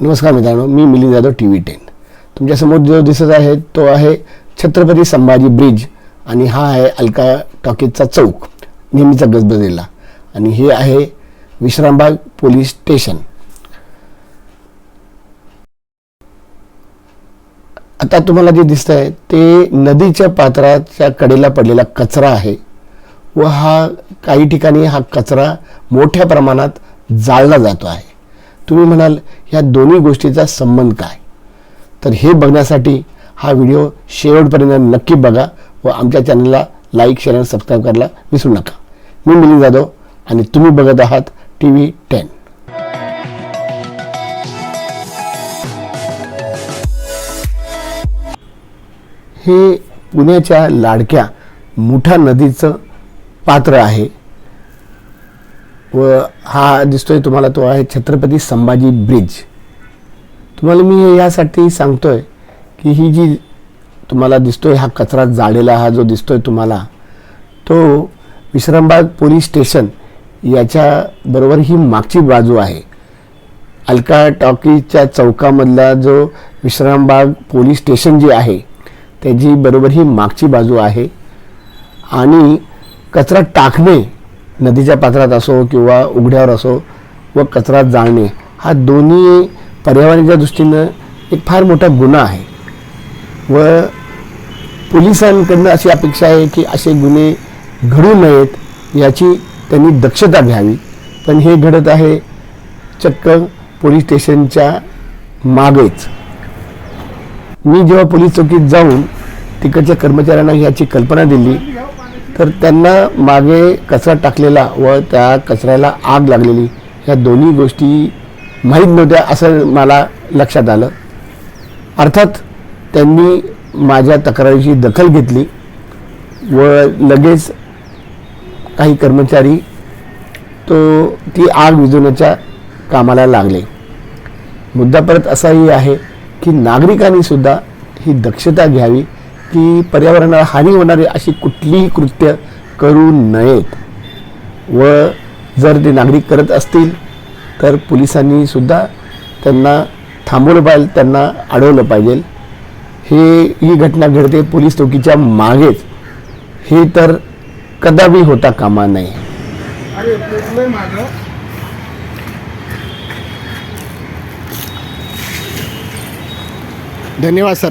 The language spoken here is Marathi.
नमस्कार मित्रांनो मी Milind Jadhav T V ten. तुमच्यासमोर जो दिसत आहे तो आहे छत्रपती संभाजी ब्रिज आणि हा आहे अलका टॉकीजचा चौक नेहमीचा गजबजेला आणि हे आहे विश्रामबाग पोलीस स्टेशन. आता तुम्हाला जे दिसत आहे ते नदीच्या पात्राच्या कडेला पडलेला कचरा आहे. व हा काही ठिकाणी हा कचरा मोठ्या प्रमाणात जाळला जातो आहे. तुम्ही म्हणाल ह्या दोन्ही गोष्टीचा संबंध काय? तर हे बघण्यासाठी हा व्हिडिओ शेवटपर्यंत नक्की बघा व आमच्या चॅनलला लाईक शेअर आणि सबस्क्राईब करायला विसरू नका. मी मिलिंद जाधव आणि तुम्ही बघत आहात टी व्ही टेन. हे पुण्याच्या लाडक्या मुठा नदीचं पात्र आहे. व हा दिसतोय तुम्हाला तो आहे छत्रपती संभाजी ब्रिज. तुम्हाला मी हे यासाठी सांगतोय की ही जी तुम्हाला दिसतोय हा कचरा जाळलेला हा जो दिसतोय तुम्हाला तो विश्रामबाग पोलीस स्टेशन याच्या बरोबर ही मागची बाजू आहे. अलका टॉकीजच्या चौकामधला जो विश्रामबाग पोलीस स्टेशन जे आहे त्याची बरोबर ही मागची बाजू आहे. आणि कचरा टाकणे नदीच्या पात्रात असो किंवा उघड्यावर असो व कचरा जाळणे हा दोन्ही पर्यावरणाच्या दृष्टीनं एक फार मोठा गुन्हा आहे. व पोलिसांकडनं अशी अपेक्षा आहे की असे गुन्हे घडू नयेत याची त्यांनी दक्षता घ्यावी. पण हे घडत आहे चक्क पोलीस स्टेशनच्या मागेच. मी जेव्हा पोलीस चौकीत जाऊन तिकडच्या कर्मचाऱ्यांना ह्याची कल्पना दिली तर त्यांना मागे कचरा टाकलेला व त्या कचऱ्याला आग लागलेली. ह्या दोन्ही गोष्टी माहीत नव्हत्या असं मला लक्षात आलं. अर्थात त्यांनी माझ्या तक्रारीची दखल घेतली व लगेच काही कर्मचारी तो ती आग विझवण्याच्या कामाला लागले. मुद्दा परत असाही आहे की नागरिकांनी सुद्धा ही दक्षता घ्यावी की पर्यावरणाला हानी होणारी अशी कुठलीही कृत्य करू नयेत. व जर ते नागरिक करत असतील तर पोलिसांनी सुद्धा त्यांना थांबवलं पाहिजे त्यांना अडवलं पाहिजे. हे ही घटना घडते पोलीस चौकीच्या मागेच. हे तर कदापि होता कामा नये. धन्यवाद सर.